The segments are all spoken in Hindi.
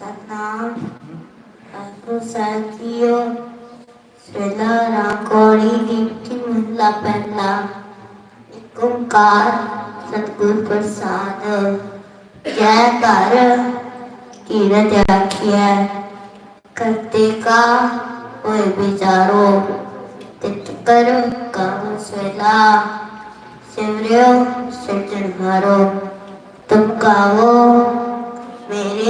सतनाम ठाकुर साहब जीओ श्रीला दीप्ति महला पहला एक सतगुर प्रसाद। जय कर, कीरत आखिया करते का, होए विचारो। तित कर, काम सला। सिमरियो सिर्जन हारो तुम गाओ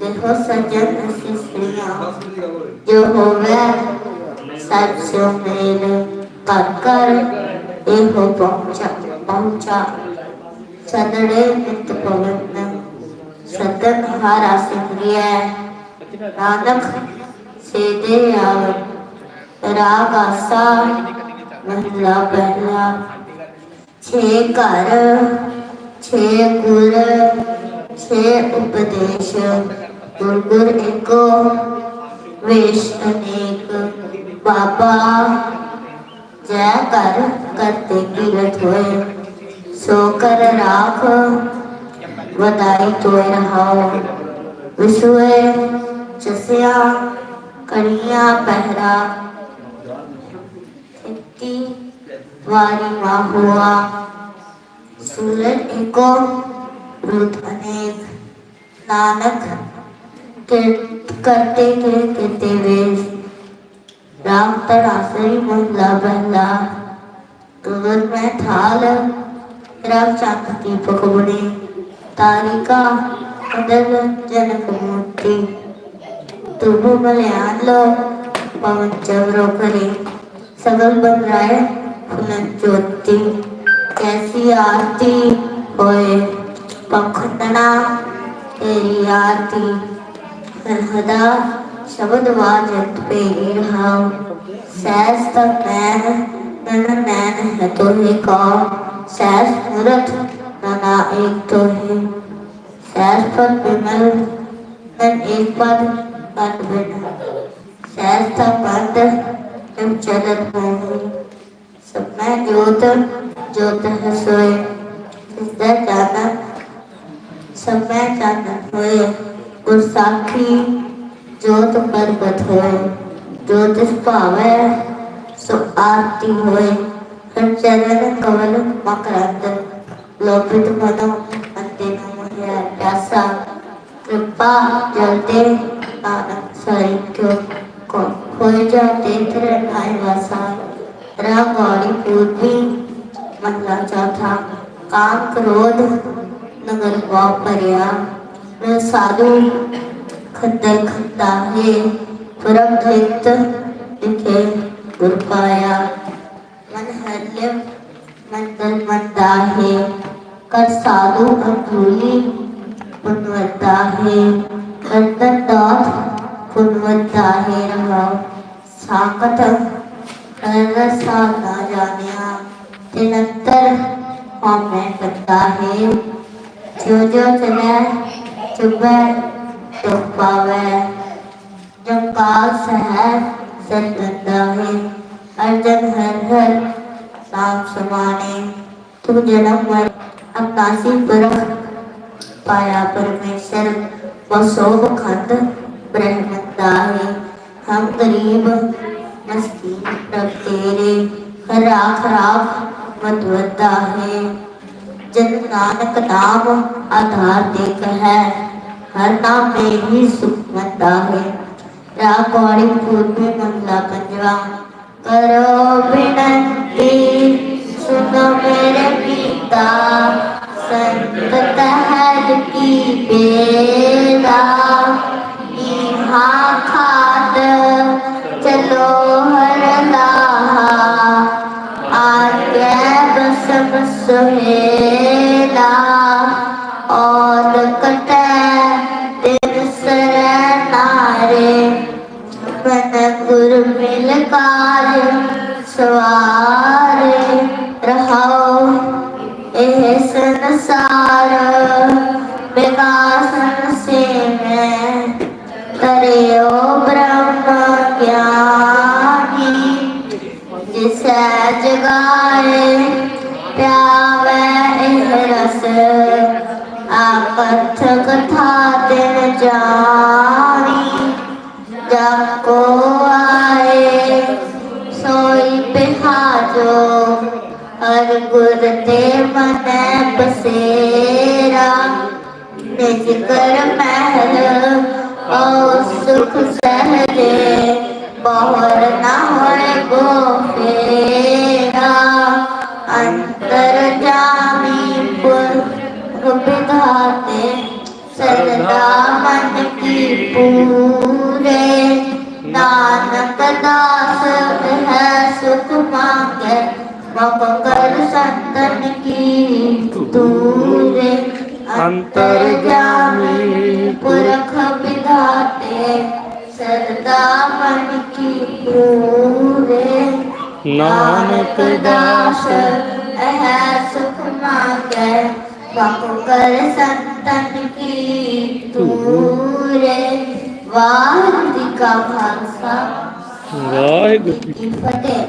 ਦੇਖੋ ਸੱਜਣ ਅਸੀਂ ਸ੍ਰੀਆਂ ਜੋ ਹੋਵੇ ਸੱਚ ਸੋ ਮੇਲ ਕਰ ਕਰ ਇਹੋ ਪਹੁੰਚਾ ਪਹੁੰਚਾ। ਸਦੜੇ ਨਿਤ ਪਵਨ ਸਦਨ ਹਾਰਾ ਸਿਮਰਿਐ ਨਾਨਕ ਸੇਦੇ ਆਵ, ਰਾਗ ਆਸਾ ਮਹਲਾ ਪਹਿਲਾ। ਛੇ ਘਰ, ਛੇ ਗੁਰ, ਛੇ ਉਪਦੇਸ਼ दुर्दुर्को वेष्टनेक बाबा। जय कर, करते कीरत होए। सोकर राख वदाई तो रहाओ। विसुए, जसया, कनिया पहरा। इतनी वारी माँ हुआ। सूरज एको रुद अनेक। नानक के करते के तेते वेश राम पर आसरी मुंगला बहला। गगन में थाल। राम चंद दीपक बने तारिका मदन जनक मूर्ति। तुभ मलयान लो पवन चवरो करे सगल बन राय फुलन ज्योति। कैसी आरती? होए पंखना तेरी आरती। सर्वदा शब्द वाजत पे hav. Says तक man, nana man है तो ही कौ Says मूरत, nana एक तो ही Says पर विमल, नन एक पर बंद बिना Says तक बंद, तुम चलत होगी सब मैं ज्योत ज्योत है सोए जिसका जाना सब मैं जाना होए और साखी जोत परबत होए ज्योतिष भावे सो आरती होए। हर चरण कवल मकरंद लोभित मनो अंते नमो प्यासा कृपा, जलते नानक साई क्यों को खोई जाते तेरे भाई वासा। राम वाली पूर्वी मंगला चौथा काम क्रोध, नगर वापरिया न साधु खंदर खंदा है परम भक्त लिखे गुर पाया। मन हल्यम मंदर मंदा है कर साधु अधूली पुनवता है। अंदर नाथ पुनवता है रहा। साकत रसा ना जानिया तिनंतर हमें करता है। जो जो चले ਸੂਬੇ ਤੁਪਾਵੇ ਜੰਕਾਲ ਸਹਿਰ ਸਤਨਾਹੀ ਅਰਜਨ ਹਰ ਹਰ ਨਾਮ ਸਮਾਣੇ ਤੂੰ ਜਨਮ ਮਰ ਅਕਾਸੀ ਪਰਖ, ਪਾਇਆ ਪਰਮੇਸ਼ਰ ਬਸੋਬ ਖੰਡ ਬ੍ਰਹਮ ਦਾਹੀ, ਹਮ ਗਰੀਬ ਮਸਕੀਨ ਤਬ ਤੇਰੇ ਖਰਾ ਖਰਾਬ ਮਦਵਤਾ ਹੈ ਜਨ ਨਾਨਕ ਨਾਮ ਆਧਾਰ ਦੇਖ ਹੈ हर नाम में ही सुख मिलता है राकौड़ी पूर्व मंगला पंजवा करो विनती सुनो मेरे पिता संत हर की बेदा निहा खात चलो हर लाहा। आगे बस बस है संसार विकासन से मैं करे ओ ब्रह्म ज्ञानी। जिसे जगाए, प्यावे रस आपथ कथा दिन जानी। जब को आए, सोई पे हाजो ਹਰ ਗੁਰ ਤੇ ਮਨੈ ਬਸੇਰਾ। ਨਿਜ ਕਰ ਮਹਿਲ ਓ ਸੁਖ ਸਹਜੇ अंतर्यामी पुरख विधाते सरदा मन की पूरे। नानक दास। है सुख मांगे कर संतन की तूरे वाहन का भाषा की फतेह।